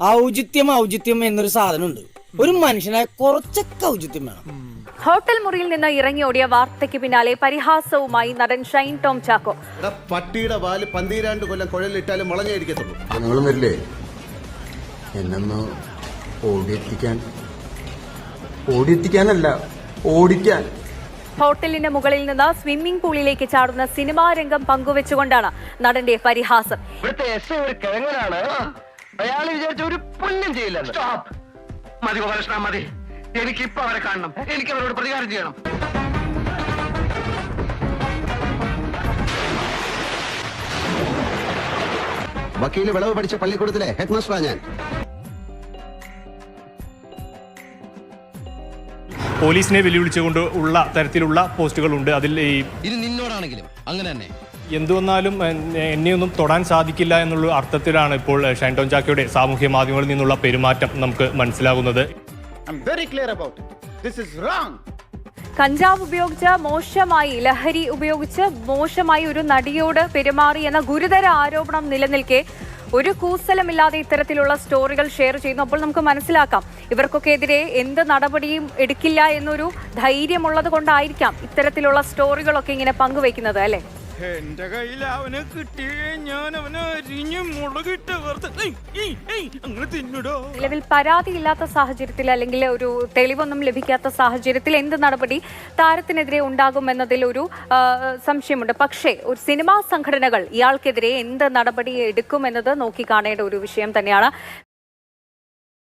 ഔചിത്യം ഔചിത്യം എന്നൊരു സാധനമുണ്ട്. ഒരു മനുഷ്യനെ കുറച്ചൊക്കെ ഔചിത്യം വേണം. ഹോട്ടൽ മുറിയിൽ നിന്ന് ഇറങ്ങി ഓടിയ വാർത്തയ്ക്ക് പിന്നാലെ പരിഹാസവുമായി നടൻ ഷൈൻ ടോം ചാക്കോ. എടാ പട്ടിയുടെ വാൽ പന്തീരാണ്ട് കൊല്ലം കുഴലിട്ടാലും മുളഞ്ഞായിരിക്കത്തുള്ളൂ ജനങ്ങളും വരില്ലേ? എന്നൊന്ന് ഓടിയെത്തിക്കാൻ. ഓടിയെത്തിക്കാനല്ല ഓടിക്കാൻ. ഹോട്ടലിന്റെ മുകളിൽ നിന്ന് സ്വിമ്മിംഗ് പൂളിലേക്ക് ചാടുന്ന സിനിമാ രംഗം പങ്കുവെച്ചുകൊണ്ടാണ് നടന്റെ പരിഹാസം. ഇവിടുത്തെ ഒരു കിഴങ്ങനാണ്. അയാൾ വിചാരിച്ച ഒരു പുണ്യം ചെയ്യില്ല സ്റ്റോപ്പ് മതി ഗോപാലകൃഷ്ണ മതി. എനിക്ക് ഇപ്പൊ അവരെ കാണണം. എനിക്ക് അവരോട് പ്രതികാരം ചെയ്യണം. വക്കീൽ വിളവ് പഠിച്ച പള്ളിക്കൂടത്തിലെ ഹെഡ് മാസ്റ്ററാ ഞാൻ. പോലീസിനെ വെല്ലുവിളിച്ചുകൊണ്ട് ഉള്ള തരത്തിലുള്ള പോസ്റ്റുകളുണ്ട്. അതിൽ ഈ ഇത് നിന്നോടാണെങ്കിലും അങ്ങനെ തന്നെ. എന്തു വന്നാലും എന്നെ- എന്നെയൊന്നും തൊടാൻ സാധിക്കില്ല എന്നുള്ള അർത്ഥത്തിലാണ് ഇപ്പോൾ ഷൈൻ ടോൺ ചാക്കയുടെ സാമൂഹ്യ മാധ്യമങ്ങളിൽ നിന്നുള്ള പെരുമാറ്റം നമുക്ക് മനസ്സിലാകുന്നത് I'm very clear about it. This is wrong. കഞ്ചാവ് ഉപയോഗിച്ച് മോശമായി ലഹരി ഉപയോഗിച്ച് മോശമായി ഒരു നടിയോട് പെരുമാറി എന്ന ഗുരുതര ആരോപണം നിലനിൽക്കെ ഒരു കൂസലമില്ലാതെ ഇത്തരത്തിലുള്ള സ്റ്റോറികൾ ഷെയർ ചെയ്യുന്നു അപ്പോൾ നമുക്ക് മനസ്സിലാക്കാം ഇവർക്കൊക്കെ എതിരെ എന്ത് നടപടിയും എടുക്കില്ല എന്നൊരു ധൈര്യമുള്ളത് കൊണ്ടായിരിക്കാം ഇത്തരത്തിലുള്ള സ്റ്റോറികളൊക്കെ ഇങ്ങനെ പങ്കുവയ്ക്കുന്നത് അല്ലേ എന്റെ കയ്യിൽ അവനെ കിട്ടിയേ ഞാൻ അവനെ അരിഞ്ഞ് മുളകിട്ട് അങ്ങനെ തിന്നിടോ? നിലവിൽ പരാതിയില്ലാത്ത സാഹചര്യത്തിൽ അല്ലെങ്കിൽ ഒരു തെളിവൊന്നും ലഭിക്കാത്ത സാഹചര്യത്തിൽ എന്ത് നടപടി താരത്തിനെതിരെ ഉണ്ടാകുമെന്നതിൽ ഒരു സംശയമുണ്ട്. പക്ഷേ ഒരു സിനിമാ സംഘടനകൾ ഇയാൾക്കെതിരെ എന്ത് നടപടി എടുക്കുമെന്നത് നോക്കി കാണേണ്ട ഒരു വിഷയം തന്നെയാണ്